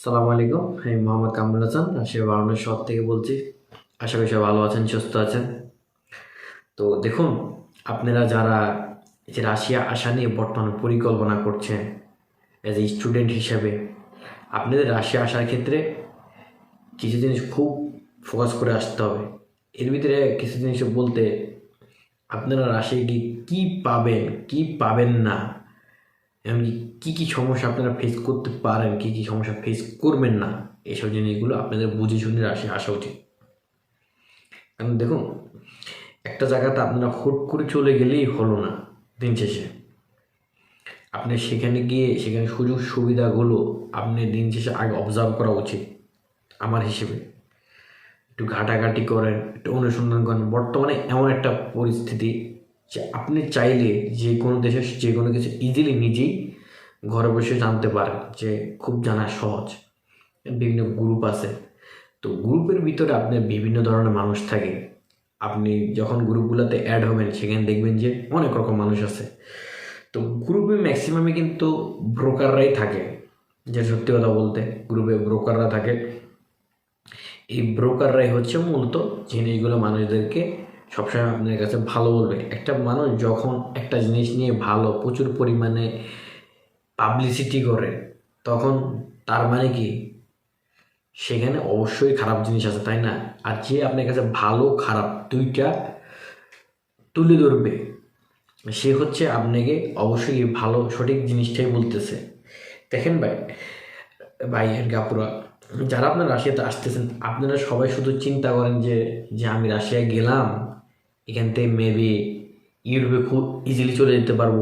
সালামু আলাইকুম। আমি মোহাম্মদ কামরুল হাসান রাশিয়া বারাউন্ডার শহর থেকে বলছি। আশা করি সব ভালো আছেন, সুস্থ আছেন। তো দেখুন, আপনারা যারা যে রাশিয়া আসা নিয়ে বর্তমানে পরিকল্পনা করছেন অ্যাজ এ স্টুডেন্ট হিসাবে, আপনাদের রাশিয়া আসার ক্ষেত্রে কিছু জিনিস খুব ফোকাস করে আসতে হবে। এর ভিতরে কিছু জিনিস বলতে, আপনারা রাশিয়া গিয়ে কী পাবেন কী পাবেন না এমনকি কী কী সমস্যা আপনারা ফেস করতে পারেন, কী কী সমস্যা ফেস করবেন না এইসব জিনিসগুলো আপনাদের বুঝে শুনে রাশি আসা উচিত। কারণ দেখুন, একটা জায়গাতে আপনারা হুট করে চলে গেলেই হলো না দিন শেষে। আপনি সেখানে গিয়ে সেখানে সুযোগ সুবিধাগুলো আপনি দিন শেষে আগে অবজার্ভ করা উচিত, আমার হিসেবে। একটু ঘাটাঘাটি করেন, একটু অনুসন্ধান করেন। বর্তমানে এমন একটা পরিস্থিতি যে আপনি চাইলে যে কোনো দেশের যে কোনো কিছু ইজিলি নিজেই ঘরে বসে জানতে পারেন যে খুব জানা সহজ। বিভিন্ন গ্রুপ আছে। তো গ্রুপের ভিতরে আপনার বিভিন্ন ধরনের মানুষ থাকে। আপনি যখন গ্রুপগুলোতে অ্যাড হবেন, সেখানে দেখবেন যে অনেক রকম মানুষ আছে। তো গ্রুপে ম্যাক্সিমামে কিন্তু ব্রোকাররাই থাকে। যে সত্যি কথা বলতে গ্রুপে ব্রোকাররা থাকে। এই ব্রোকাররাই হচ্ছে মূলত জিনিসগুলো মানুষদেরকে সবসময় আপনার কাছে ভালো বলবে। একটা মানুষ যখন একটা জিনিস নিয়ে ভালো, প্রচুর পরিমাণে পাবলিসিটি করে, তখন তার মানে কি? সেখানে অবশ্যই খারাপ জিনিস আছে, তাই না? আর যে আপনার কাছে ভালো, খারাপ দুইটা তুলে ধরবে, সে হচ্ছে আপনাকে অবশ্যই ভালো, সঠিক জিনিসটাই বলতেছে। দেখেন ভাই ভাই আর গাপুরা যারা আপনার রাশিয়াতে আসতেছেন, আপনারা সবাই শুধু চিন্তা করেন যে যে আমি রাশিয়ায় গেলাম এখান থেকে মেবি ইউরোপে খুব ইজিলি চলে যেতে পারব,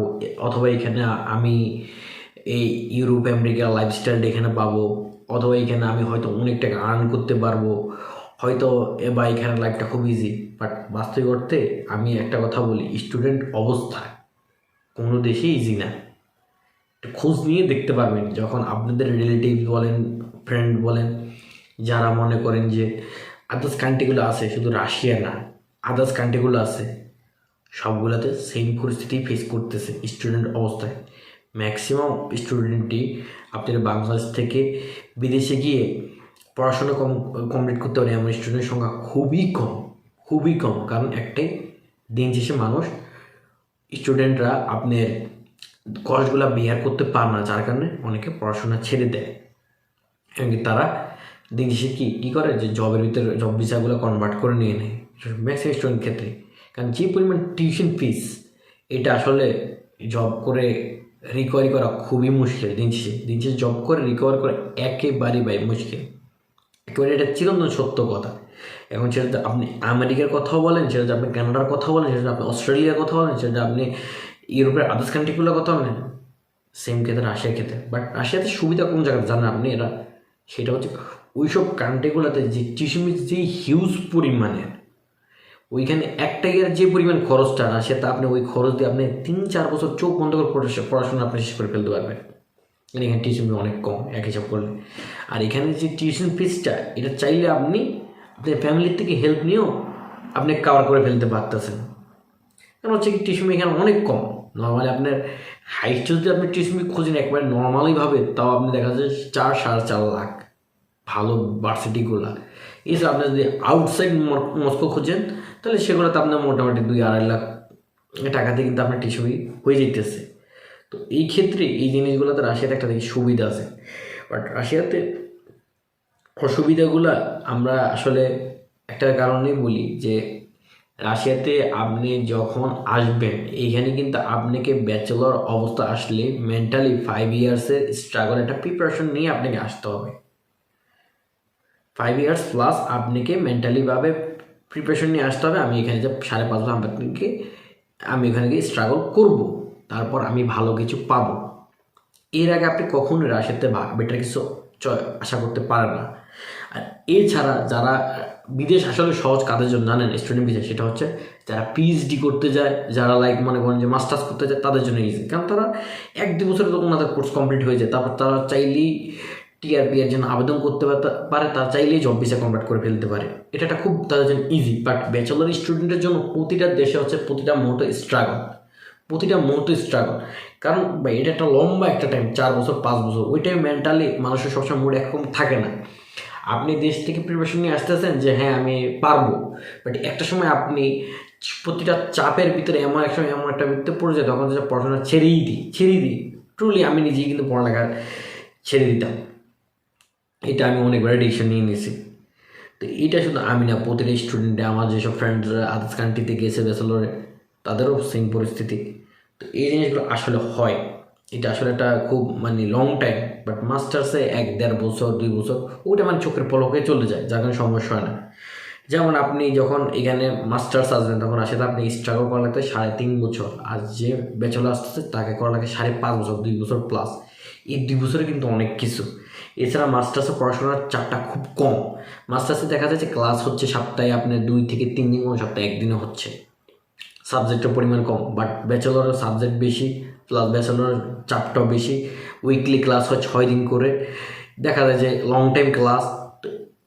অথবা এখানে আমি এই ইউরোপ আমেরিকার লাইফস্টাইলটা এখানে পাবো, অথবা এখানে আমি হয়তো অনেক টাকা আর্ন করতে পারব। হয়তো বা এখানে লাইফটা খুব ইজি বাট বাস্তবিক অর্থে আমি একটা কথা বলি স্টুডেন্ট অবস্থায় কোনো দেশে ইজি না। খোঁজ নিয়ে দেখতে পারবেন, যখন আপনাদের রিলেটিভ বলেন ফ্রেন্ড বলেন, যারা মনে করেন যে আদার্স কান্ট্রিগুলো আছে শুধু রাশিয়া না আদার্স কান্ট্রিগুলো আছে, সবগুলোতে সেম পরিস্থিতি ফেস করতেছে স্টুডেন্ট অবস্থায়। ম্যাক্সিমাম স্টুডেন্টই আপনার বাংলাদেশ থেকে বিদেশে গিয়ে পড়াশোনা কম কমপ্লিট করতে পারে, এমন স্টুডেন্টের সংখ্যা খুবই কম খুবই কম। কারণ একটাই, দিন শেষে মানুষ স্টুডেন্টরা আপনার কলেজগুলো বিয়ার করতে পারে না, যার কারণে অনেকে পড়াশোনা ছেড়ে দেয়। এমনকি তারা দিন শেষে কী কী করে? যে জবের ভিতরে জব ভিসাগুলো কনভার্ট করে নিয়ে নেয়। ম্যাক্সিমাম স্টুডেন্ট ক্ষেত্রে কারণ যে পরিমাণ টিউশন ফিস এটা আসলে জব করে রিকভারি করা খুবই মুশকিল দিন শেষে। জব করে রিকভার করা একেবারেই বাই মুশকিল। একেবারে এটা চিরন্তন সত্য কথা। এখন সেটা আপনি আমেরিকার কথাও বলেন, সেটা আপনি কানাডার কথা বলেন, সেটা আপনি অস্ট্রেলিয়ার কথা বলেন, সেটা আপনি ইউরোপের আদার্স কান্ট্রিগুলোর কথা বলেন সেম ক্ষেত্রে রাশিয়ার ক্ষেত্রে। বাট রাশিয়াতে সুবিধা কোন জায়গাতে জানেন আপনি? এরা, সেটা হচ্ছে ওইসব কান্ট্রিগুলোতে যে টিউশন যে হিউজ পরিমাণের ওইখানে একটা ইয়ার যে পরিমাণ খরচটা না সেটা আপনি ওই খরচ দিয়ে আপনি তিন, চার বছর চোখ বন্ধ করে পড়াশো- পড়াশোনা আপনি শেষ করে ফেলতে পারবেন। আর এখানে টিউশন ফি অনেক কম, এক হিসাব করলে। আর এখানে যে টিউশন ফিসটা এটা চাইলে আপনি আপনার ফ্যামিলির থেকে হেল্প নিয়েও আপনি কাভার করে ফেলতে পারতেছেন। কারণ হচ্ছে কি টিউশন এখানে অনেক কম। নর্মালি আপনার হাইস্ট যদি আপনি টিউশন খুঁজেন একবারে নর্মালিভাবে তাও আপনি দেখা যায় চার, সাড়ে চার লাখ। ভালো ভার্সিটিগুলো এছাড়া আপনি যদি আউটসাইড মস্কো খুঁজেন তাহলে সেগুলোতে আপনার মোটামুটি দুই আড়াই লাখ টাকাতে কিন্তু আপনার টিউশন হয়ে যেতেছে তো এই ক্ষেত্রে এই জিনিসগুলোতে রাশিয়াতে একটা দেখি সুবিধা আছে। বাট রাশিয়াতে অসুবিধাগুলো আমরা আসলে একটা কারণেই বলি যে, রাশিয়াতে আপনি যখন আসবেন, এইখানে কিন্তু আপনাকে ব্যাচেলর অবস্থা আসলে মেন্টালি ফাইভ ইয়ার্সের স্ট্রাগল একটা প্রিপারেশন নিয়ে আপনাকে আসতে হবে। ফাইভ ইয়ার্স প্লাস আপনাকে মেন্টালিভাবে প্রিপারেশন নিয়ে আসতে হবে। আমি এখানে যে সাড়ে পাঁচ বছর আপনাকে আমি এখানে গিয়ে স্ট্রাগল করব। তারপর আমি ভালো কিছু পাবো। এর আগে আপনি কখনোই রাশিয়াতে বেটার কিছু আশা করতে পারেন না। আর এছাড়া যারা, বিদেশ আসলে সহজ কাদের জন্য জানেন স্টুডেন্ট বিদেশ সেটা হচ্ছে যারা পিএইচডি করতে যায়, যারা লাইক মনে করেন যে মাস্টার্স করতে যায়, তাদের জন্য ইজি কারণ তারা এক দু বছরে তখন ওনাদের কোর্স কমপ্লিট হয়ে যায়। তারপর তারা চাইলেই টিআরপি এর জন্য আবেদন করতে পারে, তারা চাইলেই জব ভিসা কনভার্ট করে ফেলতে পারে। এটা একটা খুব তাদের জন্য ইজি বাট ব্যাচেলার স্টুডেন্টের জন্য প্রতিটা দেশে হচ্ছে প্রতিটা মুহূর্তে স্ট্রাগল প্রতিটা মুহূর্তে স্ট্রাগল কারণ এটা একটা লম্বা একটা টাইম চার বছর, পাঁচ বছর। ওই টাইম মেন্টালি মানুষের সবসময় মুড একরকম থাকে না। আপনি দেশ থেকে প্রিপারেশন নিয়ে আসতেছেন যে হ্যাঁ আমি পারব। বাট একটা সময় আপনি প্রতিটা চাপের ভিতরে এমন এক সময়, এমন একটা ভিতরে পড়ে যায়, তখন পড়াশোনা ছেড়েই দিই ছেড়েই দিই। ট্রুলি আমি নিজেই কিন্তু পড়ালেখা ছেড়ে দিতাম। এটা আমি অনেকবার ডিসিশন নিয়ে নিয়েছি। তো এটা শুধু আমি না, প্রতিটা স্টুডেন্টে আমার যেসব ফ্রেন্ডসরা আদার্স কান্ট্রিতে গেছে, ব্যাচেলরে, তাদেরও সেম পরিস্থিতি। তো এই জিনিসগুলো আসলে হয়। এটা আসলে একটা খুব মানে লং টাইম বাট মাস্টার্সে এক দেড় বছর, দুই বছর ওটা মানে চোখের পলকে চলে যায়, যার কোনো সমস্যা হয় না। যেমন আপনি যখন এখানে মাস্টার্স আসবেন, তখন আসে আপনি স্ট্রাগল করা লাগতে সাড়ে তিন বছর, আর যে ব্যাচেলর আসতেছে, তাকে করা লাগে সাড়ে পাঁচ বছর, দুই বছর প্লাস এই দুই বছরে কিন্তু অনেক কিছু। এছাড়া মাস্টার্সে পড়াশোনার চাপটা খুব কম। মাস্টার্সে দেখা যাচ্ছে ক্লাস হচ্ছে সপ্তাহে আপনার দুই থেকে তিন দিন কোনো সপ্তাহে, একদিনও হচ্ছে। সাবজেক্টের পরিমাণ কম বাট ব্যাচেলরের সাবজেক্ট বেশি প্লাস ব্যাচেলরের চাপটাও বেশি। উইকলি ক্লাস হয় ছয় দিন করে। দেখা যায় যে লং টাইম ক্লাস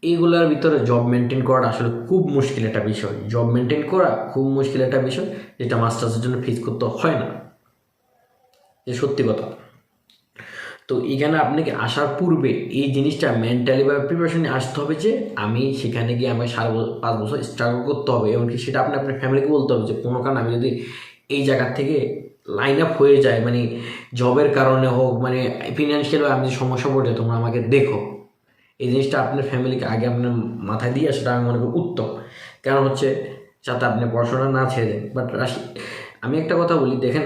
এইগুলোর ভিতরে জব মেনটেন করাটা আসলে খুব মুশকিল একটা বিষয়। জব মেনটেন করা খুব মুশকিল একটা বিষয়, যেটা মাস্টার্সের জন্য ফিস করতে হয় না। যে সত্যি কথা। তো এখানে আপনাকে আসার পূর্বে এই জিনিসটা মেন্টালি বা প্রিপারেশনে আসতে হবে যে আমি সেখানে গিয়ে আমাকে সারা পাঁচ বছর স্ট্রাগল করতে হবে এমনকি সেটা আপনি আপনার ফ্যামিলিকে বলতে হবে যে কোনো কারণে আমি যদি এই জায়গার থেকে লাইন আপ হয়ে যায় মানে জবের কারণে হোক মানে ফিনান্সিয়াল আমি যে সমস্যা পড়ে তোমরা আমাকে দেখো। এই জিনিসটা আপনার ফ্যামিলিকে আগে আপনার মাথায় দিয়ে সেটা আমি মনে করি উত্তম। কারণ হচ্ছে যাতে আপনি পড়াশোনা না ছেড়ে দেন। বাট আমি একটা কথা বলি, দেখেন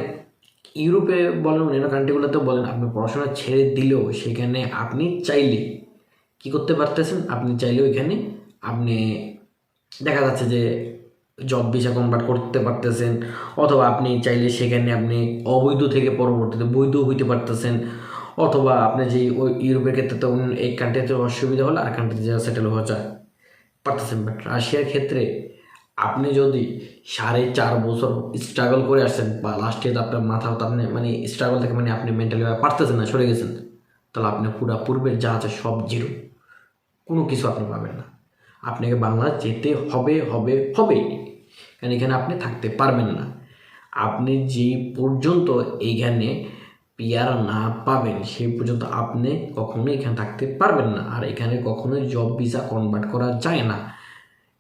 ইউরোপে বলেন অন্যান্য কান্ট্রিগুলোতে বলেন, আপনি পড়াশোনা ছেড়ে দিলেও সেখানে আপনি চাইলে কি করতে পারতেছেন? আপনি চাইলেও এখানে আপনি দেখা যাচ্ছে যে জব ভিসা কনভার্ট করতে পারতেছেন, অথবা আপনি চাইলে সেখানে আপনি অবৈধ থেকে পরবর্তীতে বৈধ হইতে পারতেছেন, অথবা আপনি যে ওই ইউরোপের ক্ষেত্রে তো এক কান্ট্রিতে অসুবিধা হলে আর কান্ট্রিতে যা সেটেল হওয়া যায়। পারতেছেন? বাট রাশিয়ার ক্ষেত্রে আপনি যদি সাড়ে চার বছর স্ট্রাগল করে আসছেন বা লাস্ট লাস্টে আপনার মাথা আপনি মানে স্ট্রাগল থেকে মানে আপনি মেন্টালিভাবে পারতেছেন না, সরে গেছেন, তাহলে আপনি পুরা পূর্বের যা আছে সব জিরো কোনো কিছু আপনি পাবেন না। আপনাকে বাংলা যেতে হবে হবে হবেই কারণ এখানে আপনি থাকতে পারবেন না। আপনি যে পর্যন্ত এইখানে পিয়ার না পাবেন, সেই পর্যন্ত আপনি কখনোই এখানে থাকতে পারবেন না। আর এখানে কখনোই জব ভিসা কনভার্ট করা যায় না।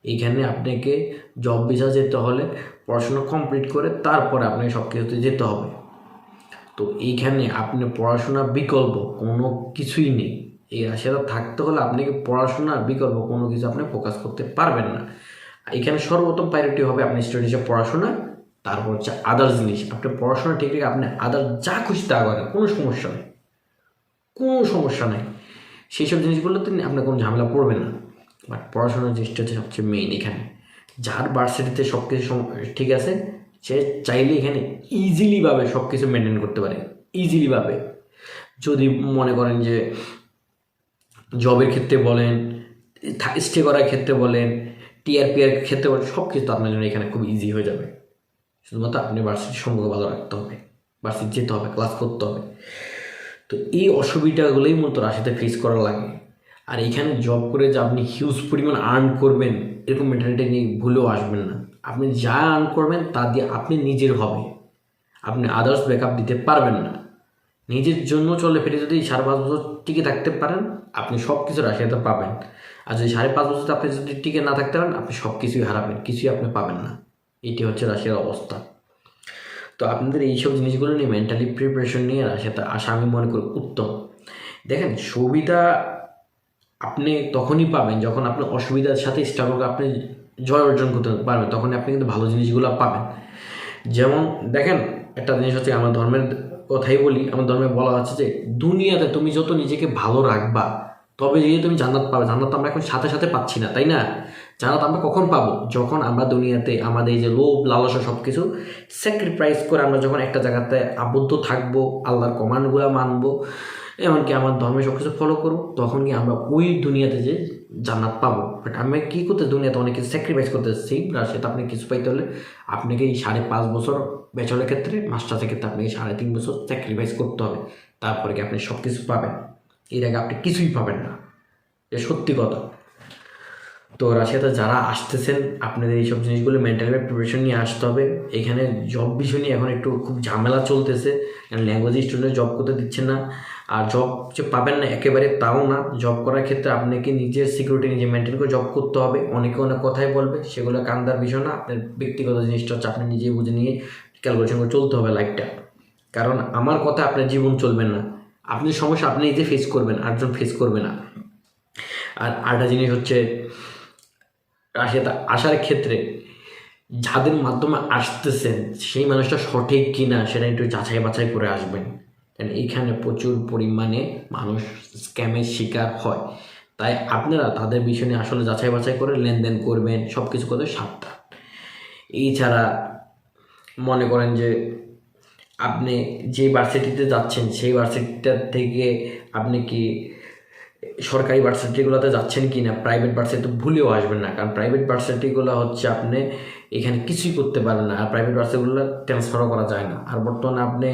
এখানে আপনাকে জব ভিসা যেতে হলে পড়াশোনা কমপ্লিট করে তারপরে আপনাকে সব কিছুতে যেতে হবে। তো এইখানে আপনি পড়াশোনার বিকল্প কোনো কিছুই নেই। এই রাশিয়াতে থাকতে হলে আপনাকে পড়াশোনার বিকল্প কোনো কিছু আপনি ফোকাস করতে পারবেন না। এখানে সর্বপ্রথম প্রায়োরিটি হবে আপনি স্টাডি হিসেবে পড়াশোনা, তারপর হচ্ছে আদার্স জিনিস। আপনি পড়াশোনা ঠিক রেখে আপনি আদার যা খুশি তা করেন, কোনো সমস্যা নেই। কোনো সমস্যা নেই। সেই সব জিনিসগুলোতে আপনার কোনো ঝামেলা পড়বে না। বাট পড়াশোনার জিনিসটা হচ্ছে সবচেয়ে মেইন এখানে। যার ভার্সিটিতে সব কিছু ঠিক আছে, সে চাইলে এখানে ইজিলিভাবে সব কিছু মেনটেন করতে পারে। ইজিলিভাবে যদি মনে করেন যে জবের ক্ষেত্রে বলেন স্টে করার ক্ষেত্রে বলেন টিআরপিআর ক্ষেত্রে বলেন সব কিছু আপনার জন্য এখানে খুব ইজি হয়ে যাবে। শুধুমাত্র আপনি ভার্সিটির সম্পর্ক ভালো রাখতে হবে। ভার্সিটি যেতে হবে ক্লাস করতে হবে। তো এই অসুবিধাগুলোই মূলত রাশিতে ফেস করা লাগে। আর এখানে জব করে যে আপনি হিউজ পরিমাণ আর্ন করবেন, এরকম মেন্টালিটি নিয়ে ভুলেও আসবেন না। আপনি যা আর্ন করবেন, তা দিয়ে আপনি নিজের হবে। আপনি আদার্স ব্যাকআপ দিতে পারবেন না। নিজের জন্য চলে ফিরে যদি সাড়ে পাঁচ বছর টিকে থাকতে পারেন, আপনি সব কিছু রাশিয়াতে পাবেন। আর যদি সাড়ে পাঁচ বছর আপনি যদি টিকে না থাকতে পারেন, আপনি সব কিছুই হারাবেন, কিছুই আপনি পাবেন না। এটি হচ্ছে রাশিয়ার অবস্থা। তো আপনাদের এইসব জিনিসগুলো নিয়ে মেন্টালি প্রিপারেশন নিয়ে রাশিয়াতে আসা আমি মনে করি উত্তম। দেখেন সুবিধা আপনি তখনই পাবেন যখন আপনি অসুবিধার সাথে স্ট্রাগল আপনি জয় অর্জন করতে পারবেন, তখন আপনি কিন্তু ভালো জিনিসগুলো পাবেন। যেমন দেখেন, একটা জিনিস হচ্ছে আমার ধর্মের কথাই বলি, আমার ধর্মে বলা আছে যে, দুনিয়াতে তুমি যত নিজেকে ভালো রাখবা, তবে গিয়ে তুমি জান্নাত পাবে, জান্নাত আমরা এখন সাথে সাথে পাচ্ছি না, তাই না? জান্নাত আমরা কখন পাবো? যখন আমরা দুনিয়াতে আমাদের এই যে লোভ, লালসা সব কিছু স্যাক্রিফাইস করে আমরা যখন একটা জায়গাতে আবদ্ধ থাকব, আল্লাহর কমান্ডগুলো মানবো এমনকি আমার ধর্মে সব কিছু ফলো করব তখন কি আমরা ওই দুনিয়াতে যে জান্নাত পাবো। বাট আমি কী করতে, দুনিয়াতে অনেক কিছু স্যাক্রিফাইস করতে চাচ্ছি আর সেটা আপনি কিছু পাইতে হলে আপনাকে এই সাড়ে পাঁচ বছর বেচলের ক্ষেত্রে মাস্টার্সের ক্ষেত্রে আপনাকে সাড়ে তিন বছর স্যাক্রিফাইস করতে হবে, তারপরে কি আপনি সব কিছু পাবেন। এর আগে আপনি কিছুই পাবেন না। এটা সত্যি কথা। তো রাশিয়াতে যারা আসতেছেন, আপনাদের এইসব জিনিসগুলো মেন্টালি প্রিপারেশন নিয়ে আসতে হবে। এখানে জব বিষয় নিয়ে এখন একটু খুব ঝামেলা চলতেছে। কারণ ল্যাঙ্গুয়েজ স্টুডেন্ট জব করতে দিচ্ছে না। আর জব যে পাবেন না, একেবারে তাও না। জব করার ক্ষেত্রে আপনাকে নিজের সিকিউরিটি নিজে মেনটেন করে জব করতে হবে। অনেকে অনেক কথাই বলবে, সেগুলো কান্দার বিষয় না। আপনার ব্যক্তিগত জিনিসটা হচ্ছে আপনি নিজেই বুঝে নিয়ে ক্যালকুলেশন করে চলতে হবে লাইফটা কারণ আমার কথা আপনার জীবন চলবে না। আপনি সমস্যা আপনি নিজে ফেস করবেন আটজন ফেস করবে না। আর আরেকটা জিনিস হচ্ছে রাশিয়াতে আসার ক্ষেত্রে যাদের মাধ্যমে আসতেছেন, সেই মানুষটা সঠিক কিনা সেটা একটু যাচাই বাছাই করে আসবেন। কারণ এইখানে প্রচুর পরিমাণে মানুষ স্ক্যামের শিকার হয়। তাই আপনারা তাদের বিষয় নিয়ে আসলে যাচাই বাছাই করে লেনদেন করবেন সব কিছু করতে সাবধান। এছাড়া মনে করেন যে আপনি যে ভার্সিটিতে যাচ্ছেন, সেই ভার্সিটিটার থেকে আপনি কি সরকারি ভার্সিটিগুলোতে যাচ্ছেন কি না প্রাইভেট ভার্সিটি ভুলেও আসবেন না, কারণ প্রাইভেট ভার্সিটিগুলো হচ্ছে আপনি এখানে কিছুই করতে পারেন না, আর প্রাইভেট ভার্সিটিগুলো ট্রান্সফারও করা যায় না। আর বর্তমানে আপনি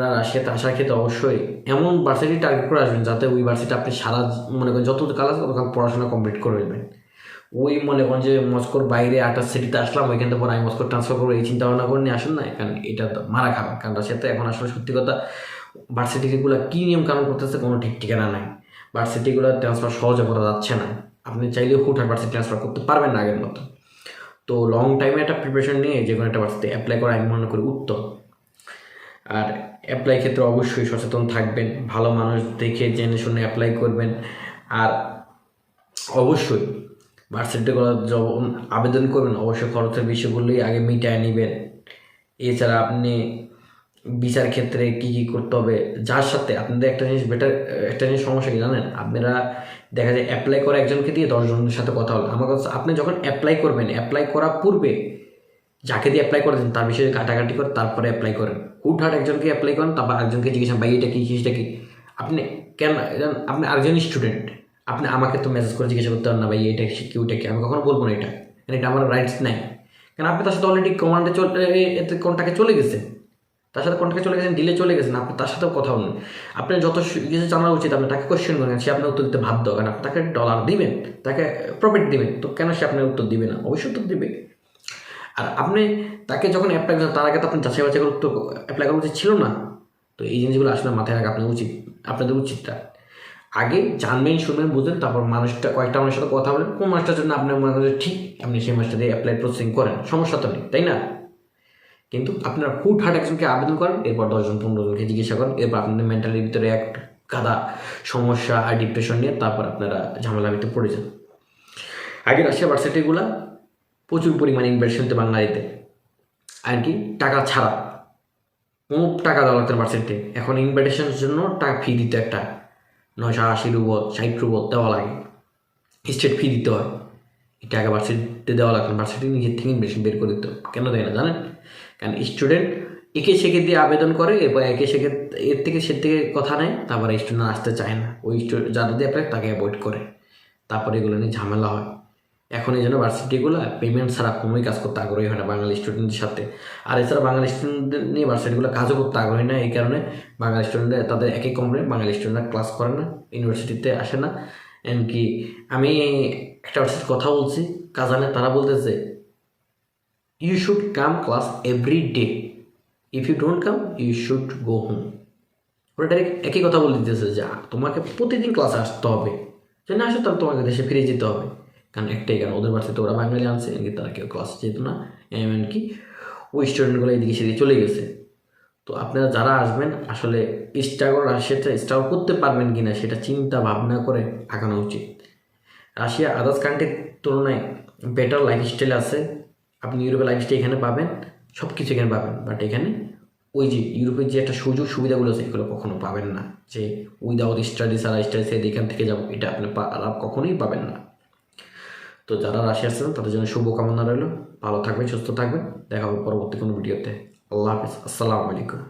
রাশিয়াতে আসার ক্ষেত্রে অবশ্যই এমন ভার্সিটি টার্গেট করে আসবেন যাতে ওই ভার্সিটি আপনি সারা মনে করেন যত কাল আছে ততক্ষণ পড়াশোনা কমপ্লিট করে নেবেন। ওই মনে করেন যে মস্কোর বাইরে আটার সিটিতে আসলাম, ওইখান থেকে পরে আমি মস্কো ট্রান্সফার করব, এই চিন্তা ভাবনা করে নিয়ে আসেন না কারণ এটা তো মারা খাবেন কারণ রাশিয়াতে এখন আসলে সত্যি কথা ভার্সিটিগুলো কী নিয়ম কানুন করতেছে কোনো ঠিক ঠিকানা নাই। ভার্সিটিগুলো ট্রান্সফার সহজে করা যাচ্ছে না। আপনি চাইলেও হুটহাট ভার্সিটি ট্রান্সফার করতে পারবেন না আগের মতো। তো লং টাইমে একটা প্রিপারেশন নিয়ে যে কোনো একটা ভার্সিটি অ্যাপ্লাই করা আমি মনে করি উত্তম। আর অ্যাপ্লাই ক্ষেত্রে অবশ্যই সচেতন থাকবেন, ভালো মানুষ দেখে জেনে শুনে অ্যাপ্লাই করবেন। আর অবশ্যই ভার্সিটিগুলো যখন আবেদন করবেন, অবশ্যই খরচের বিষয়গুলোই আগে মিটায় নেবেন। এছাড়া আপনি বিচার ক্ষেত্রে কি কি করতে হবে? যার সাথে আপনাদের একটা জিনিস বেটার একটা জিনিস সমস্যা কি জানেন? আপনারা দেখা যায় অ্যাপ্লাই করে একজনকে দিয়ে দশজনের সাথে কথা হল আমার কাছে আপনি যখন অ্যাপ্লাই করবেন অ্যাপ্লাই করার পূর্বে যাকে দিয়ে অ্যাপ্লাই করেছেন, তার বিষয়ে ঘাটাঘাটি করে তারপরে অ্যাপ্লাই করেন। হুটহাট একজনকে অ্যাপ্লাই করেন, তারপর আরেকজনকে জিজ্ঞাসা ভাই, এটা কি জিনিসটা কি? আপনি কেন আপনি আরেকজন স্টুডেন্ট আপনি আমাকে তো মেসেজ করে জিজ্ঞাসা করতে পারেন না, ভাই, এটা কি ওইটা কি? আমি কখনো বলব না এটা। কারণ এটা আমার রাইটস নাই। কারণ আপনি তার সাথে অলরেডি কমান্ডে চলে এতে কন্টাক্টে চলে গেছে তার সাথে কন্ট্যাক্টে চলে গেছেন ডিলে চলে গেছেন, আপনি তার সাথেও কথা বলুন। আপনার যত কিছু জানা উচিত, আপনি তাকে কোয়েশ্চেন করেন, সে আপনার উত্তর দিতে বাধ্য, কারণ আপনি তাকে ডলার দিবেন, তাকে প্রফিট দিবেন, তো কেন সে আপনার উত্তর দিবে না? অবশ্যই উত্তর দিবে। আর আপনি তাকে যখন অ্যাপ্লাই করেন তার আগে তো আপনি যাচাই বাছাই করে উত্তর অ্যাপ্লাই করা উচিত ছিল না। তো এই জিনিসগুলো আসলে মাথায় রাখা আপনার উচিত, আপনাদের উচিতটা। আগে জানবেন, শুনবেন, বুঝবেন, তারপর মানুষটা, কয়েকটা মানুষের সাথে কথা বলেন, কোন মাসটার জন্য আপনার মনে করেন ঠিক, আপনি সেই মাসটা দিয়ে অ্যাপ্লাই প্রসেসিং করেন, সমস্যা তো নেই, তাই না? কিন্তু আপনারা হুটহাট একজনকে আবেদন করেন, এরপর দশজন পনেরো জনকে জিজ্ঞাসা করেন, এরপর আপনাদের মেন্টালির ভিতরে এক গাদা সমস্যা আর ডিপ্রেশন নিয়ে তারপর আপনারা ঝামেলার ভিতরে পড়ে যান। আগে রাশিয়া ভার্সিটিগুলা প্রচুর পরিমাণে ইনভেস্টমেন্ট বাঙালিতে আর কি, টাকা ছাড়া। কোনো টাকা দেওয়া লাগতো ভার্সিটিতে এখন ইনভিটেশনের জন্য টাকা ফি দিতে একটা নয়শো আশি রুবল, ষাট রুবল দেওয়া লাগে। স্টেট ফি দিতে হয়। টাকা ভার্সিটিতে দেওয়া লাগতো ভার্সিটি নিজের থেকে ইনভেস্টমেন্ট বের করে দিত কেন দেয় না, জানেন? কারণ স্টুডেন্ট একে সেকে দিয়ে আবেদন করে, এরপর একে সেকে, এর থেকে সে থেকে কথা নেয়, তারপরে স্টুডেন্ট আসতে চায় না। ওই যারা দিয়ে অ্যাপ্লাই তাকে অ্যাভয়েড করে। তারপরে এগুলো নিয়ে ঝামেলা হয়। এখন এই জন্য ভার্সিটিগুলো পেমেন্ট ছাড়া কোনোই কাজ করতে আগ্রহী হয় না বাঙালি স্টুডেন্টের সাথে। আর এছাড়া বাঙালি স্টুডেন্টদের নিয়ে ভার্সিটিগুলো কাজও করতে আগ্রহী না, এই কারণে বাঙালি স্টুডেন্টরা তাদের একই কোম্পানি বাঙালি স্টুডেন্টরা ক্লাস করে না ইউনিভার্সিটিতে আসে না। এমনকি আমি একটা কথা বলছি, কাজানে তারা বলতেছে you should come class every day if you don't come you should go home ওরা ডাইরেক্ট একই কথা বলে দিতেছে যে তোমাকে প্রতিদিন ক্লাসে আসতে হবে। যদি না আসো, তাহলে তোমাকে দেশে ফিরে যেতে হবে। কারণ একটাই কারণ, ওদের বাড়িতে ওরা বাঙালি আনছে, এমনকি তারা কেউ ক্লাসে যেত না। এমনকি ওই স্টুডেন্টগুলো এদিকে সেদিকে চলে গেছে। তো আপনারা যারা আসবেন, আসলে স্ট্রাগল রাশিয়াটা স্ট্রাগল করতে পারবেন কি না সেটা চিন্তা ভাবনা করে আগানো উচিত। রাশিয়া আদার্স কান্ট্রির তুলনায় বেটার লাইফস্টাইল আছে। আপনি ইউরোপের লাইফস্টাইল এখানে পাবেন সব কিছু এখানে পাবেন। বাট এখানে ওই যে ইউরোপের যে একটা সুযোগ সুবিধাগুলো আছে, এগুলো কখনো পাবেন না। যে উইদাউট স্টাডি সারা স্টাডি সে এখান থেকে যাব, এটা আপনি কখনোই পাবেন না। তো যারা রাশিয়া আসছেন তাদের জন্য শুভকামনা রইল। ভালো থাকবেন, সুস্থ থাকবেন। দেখা হবে পরবর্তী কোনো ভিডিওতে। Лапис. Ассаламу алейкум.